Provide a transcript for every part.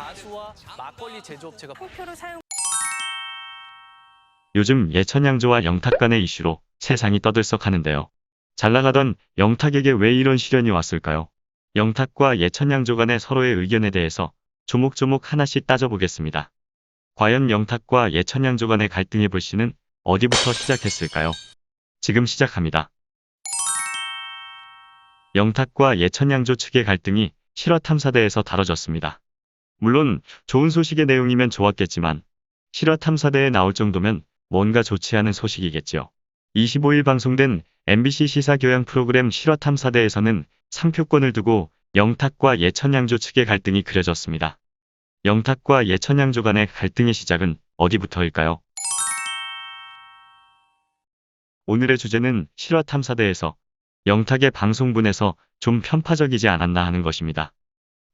가수와 막걸리 제조업체가 통표로 사용 요즘 예천양조와 영탁 간의 이슈로 세상이 떠들썩하는데요. 잘 나가던 영탁에게 왜 이런 시련이 왔을까요? 영탁과 예천양조 간의 서로의 의견에 대해서 조목조목 하나씩 따져보겠습니다. 과연 영탁과 예천양조 간의 갈등의 불씨는 어디부터 시작했을까요? 지금 시작합니다. 영탁과 예천양조 측의 갈등이 실화탐사대에서 다뤄졌습니다. 물론 좋은 소식의 내용이면 좋았겠지만 실화 탐사대에 나올 정도면 뭔가 좋지 않은 소식이겠죠. 25일 방송된 MBC 시사 교양 프로그램 실화 탐사대에서는 상표권을 두고 영탁과 예천양조 측의 갈등이 그려졌습니다. 영탁과 예천양조 간의 갈등의 시작은 어디부터일까요? 오늘의 주제는 실화 탐사대에서 영탁의 방송분에서 좀 편파적이지 않았나 하는 것입니다.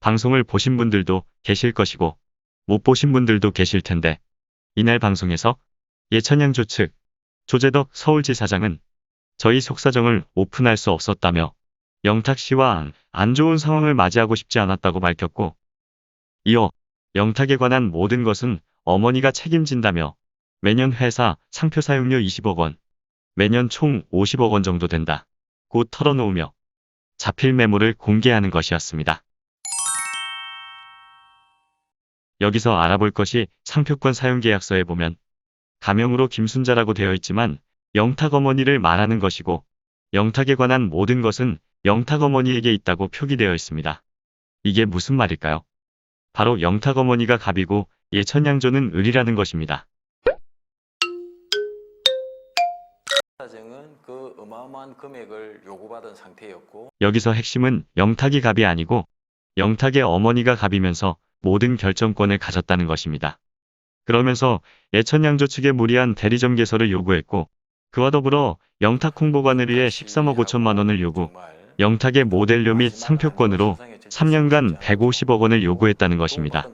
방송을 보신 분들도 계실 것이고 못 보신 분들도 계실 텐데 이날 방송에서 예천양조 측 조재덕 서울지사장은 저희 속사정을 오픈할 수 없었다며 영탁 씨와 안 좋은 상황을 맞이하고 싶지 않았다고 밝혔고 이어 영탁에 관한 모든 것은 어머니가 책임진다며 매년 회사 상표 사용료 20억 원, 매년 총 50억 원 정도 된다. 곧 털어놓으며 자필 메모를 공개하는 것이었습니다. 여기서 알아볼 것이 상표권 사용 계약서에 보면 가명으로 김순자라고 되어 있지만 영탁 어머니를 말하는 것이고 영탁에 관한 모든 것은 영탁 어머니에게 있다고 표기되어 있습니다. 이게 무슨 말일까요? 바로 영탁 어머니가 갑이고 예천양조는 을이라는 것입니다. 사정은 그 어마어마한 금액을 요구받은 상태였고 여기서 핵심은 영탁이 갑이 아니고 영탁의 어머니가 갑이면서 모든 결정권을 가졌다는 것입니다. 그러면서 예천양조 측에 무리한 대리점 개설을 요구했고 그와 더불어 영탁 홍보관을 위해 13억 5천만 원을 요구, 영탁의 모델료 및 상표권으로 3년간 150억 원을 요구했다는 것입니다.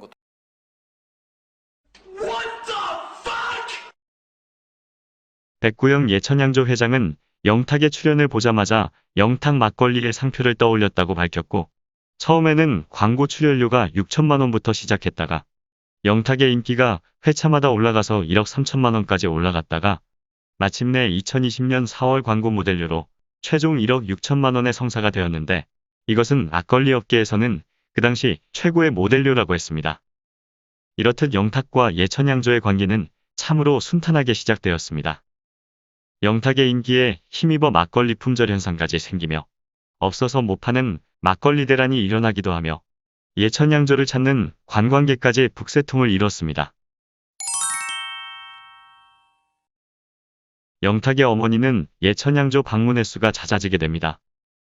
백구영 예천양조 회장은 영탁의 출연을 보자마자 영탁 막걸리의 상표를 떠올렸다고 밝혔고 처음에는 광고 출연료가 6천만 원부터 시작했다가 영탁의 인기가 회차마다 올라가서 1억 3천만 원까지 올라갔다가 마침내 2020년 4월 광고 모델료로 최종 1억 6천만 원의 성사가 되었는데 이것은 막걸리 업계에서는 그 당시 최고의 모델료라고 했습니다. 이렇듯 영탁과 예천양조의 관계는 참으로 순탄하게 시작되었습니다. 영탁의 인기에 힘입어 막걸리 품절 현상까지 생기며 없어서 못 파는 막걸리 대란이 일어나기도 하며 예천양조를 찾는 관광객까지 북새통을 이뤘습니다. 영탁의 어머니는 예천양조 방문 횟수가 잦아지게 됩니다.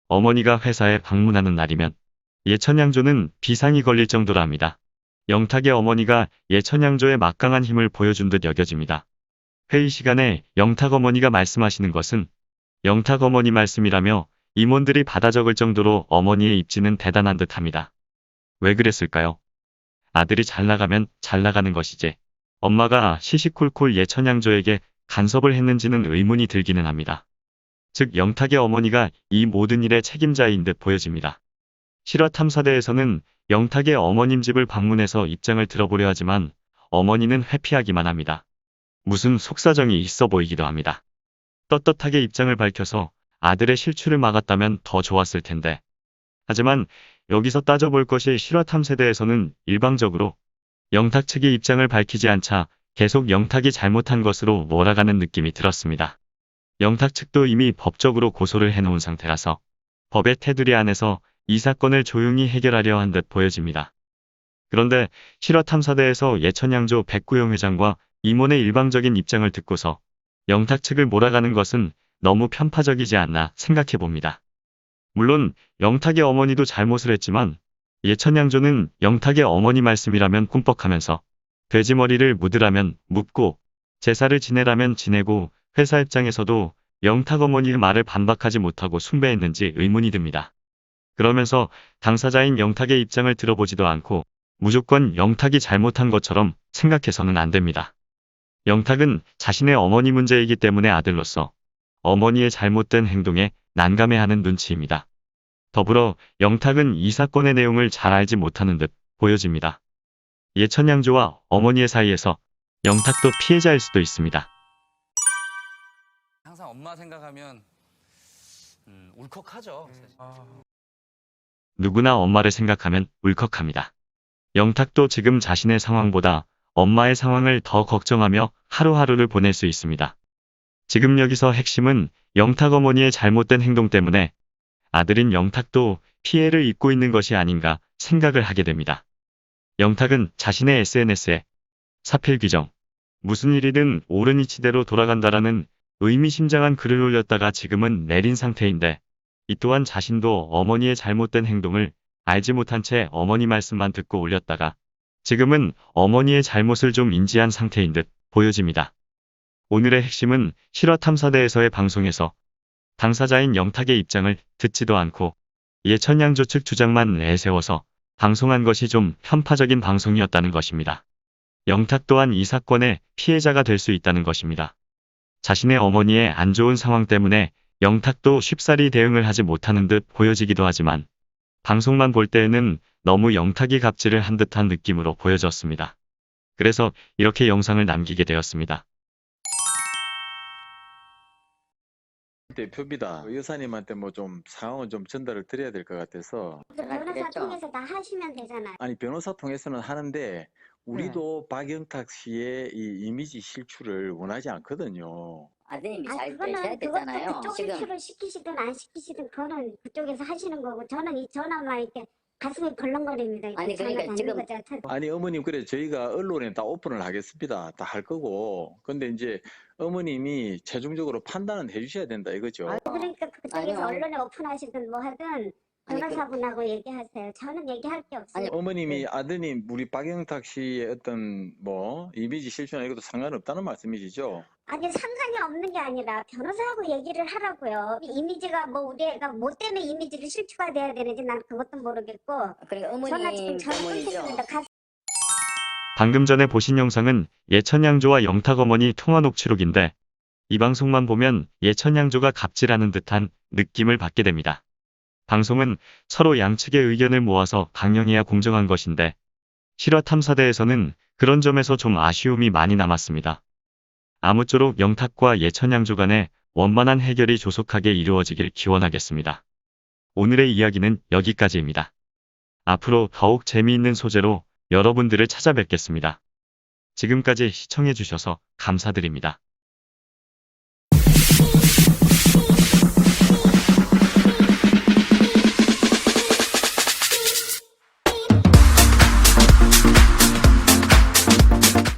어머니가 회사에 방문하는 날이면 예천양조는 비상이 걸릴 정도라 합니다. 영탁의 어머니가 예천양조의 막강한 힘을 보여준 듯 여겨집니다. 회의 시간에 영탁 어머니가 말씀하시는 것은 영탁 어머니 말씀이라며 임원들이 받아 적을 정도로 어머니의 입지는 대단한 듯 합니다. 왜 그랬을까요? 아들이 잘 나가면 잘 나가는 것이지. 엄마가 시시콜콜 예천양조에게 간섭을 했는지는 의문이 들기는 합니다. 즉 영탁의 어머니가 이 모든 일의 책임자인 듯 보여집니다. 실화탐사대에서는 영탁의 어머님 집을 방문해서 입장을 들어보려 하지만 어머니는 회피하기만 합니다. 무슨 속사정이 있어 보이기도 합니다. 떳떳하게 입장을 밝혀서 아들의 실추를 막았다면 더 좋았을 텐데. 하지만 여기서 따져볼 것이 실화탐 세대에서는 일방적으로 영탁 측의 입장을 밝히지 않자 계속 영탁이 잘못한 것으로 몰아가는 느낌이 들었습니다. 영탁 측도 이미 법적으로 고소를 해놓은 상태라서 법의 테두리 안에서 이 사건을 조용히 해결하려 한 듯 보여집니다. 그런데 실화탐사대에서 예천양조 백구영 회장과 임원의 일방적인 입장을 듣고서 영탁 측을 몰아가는 것은 너무 편파적이지 않나 생각해 봅니다. 물론 영탁의 어머니도 잘못을 했지만 예천양조는 영탁의 어머니 말씀이라면 꿈뻑하면서 돼지머리를 묻으라면 묻고 제사를 지내라면 지내고 회사 입장에서도 영탁 어머니의 말을 반박하지 못하고 숭배했는지 의문이 듭니다. 그러면서 당사자인 영탁의 입장을 들어보지도 않고 무조건 영탁이 잘못한 것처럼 생각해서는 안 됩니다. 영탁은 자신의 어머니 문제이기 때문에 아들로서 어머니의 잘못된 행동에 난감해하는 눈치입니다. 더불어 영탁은 이 사건의 내용을 잘 알지 못하는 듯 보여집니다. 예천양조와 어머니의 사이에서 영탁도 피해자일 수도 있습니다. 항상 엄마 생각하면 음, 울컥하죠. 사실. 누구나 엄마를 생각하면 울컥합니다. 영탁도 지금 자신의 상황보다 엄마의 상황을 더 걱정하며 하루하루를 보낼 수 있습니다. 지금 여기서 핵심은 영탁 어머니의 잘못된 행동 때문에 아들인 영탁도 피해를 입고 있는 것이 아닌가 생각을 하게 됩니다. 영탁은 자신의 SNS에 사필 규정, 무슨 일이든 옳은 이치대로 돌아간다라는 의미심장한 글을 올렸다가 지금은 내린 상태인데 이 또한 자신도 어머니의 잘못된 행동을 알지 못한 채 어머니 말씀만 듣고 올렸다가 지금은 어머니의 잘못을 좀 인지한 상태인 듯 보여집니다. 오늘의 핵심은 실화탐사대에서의 방송에서 당사자인 영탁의 입장을 듣지도 않고 예천양조 측 주장만 내세워서 방송한 것이 좀 편파적인 방송이었다는 것입니다. 영탁 또한 이 사건의 피해자가 될 수 있다는 것입니다. 자신의 어머니의 안 좋은 상황 때문에 영탁도 쉽사리 대응을 하지 못하는 듯 보여지기도 하지만 방송만 볼 때에는 너무 영탁이 갑질을 한 듯한 느낌으로 보여졌습니다. 그래서 이렇게 영상을 남기게 되었습니다. 대표입니다. 여사님한테 뭐 좀 상황을 좀 전달을 드려야 될 것 같아서 전화 변호사 그랬죠. 통해서 다 하시면 되잖아요. 아니 변호사 통해서는 하는데 우리도 박영탁 씨의 이 이미지 실추를 원하지 않거든요. 아드님이 아잘 그거는 되셔야 그것도 되잖아요. 그쪽 지금 일출을 시키시든 안 시키시든 그거는 그쪽에서 하시는 거고 저는 이 전화만 이렇게 가슴이 벌렁거립니다. 이렇게 아니, 그러니까 지금-. 아니 어머님 그래 저희가 언론에 다 오픈을 하겠습니다. 다 할 거고. 근데 이제 어머님이 최종적으로 판단은 해주셔야 된다 이거죠. 그러니까 그쪽에서 아니요. 언론에 오픈하시든 뭐 하든 변호사분하고 얘기하세요. 저는 얘기할 게 없어요. 아니, 어머님이 아드님 우리 박영탁 씨의 어떤 뭐 이미지 실추나 이것도 상관없다는 말씀이시죠? 아니 상관이 없는 게 아니라 변호사하고 얘기를 하라고요. 이미지가 뭐 우리 애가 뭐 때문에 이미지를 실추가 돼야 되는지 난 그것도 모르겠고 그러니까 전화 지금 어머님 전화. 가 방금 전에 보신 영상은 예천양조와 영탁 어머니 통화 녹취록인데 이 방송만 보면 예천양조가 갑질하는 듯한 느낌을 받게 됩니다. 방송은 서로 양측의 의견을 모아서 방영해야 공정한 것인데 실화 탐사대에서는 그런 점에서 좀 아쉬움이 많이 남았습니다. 아무쪼록 영탁과 예천양조 간의 원만한 해결이 조속하게 이루어지길 기원하겠습니다. 오늘의 이야기는 여기까지입니다. 앞으로 더욱 재미있는 소재로 여러분들을 찾아뵙겠습니다. 지금까지 시청해주셔서 감사드립니다.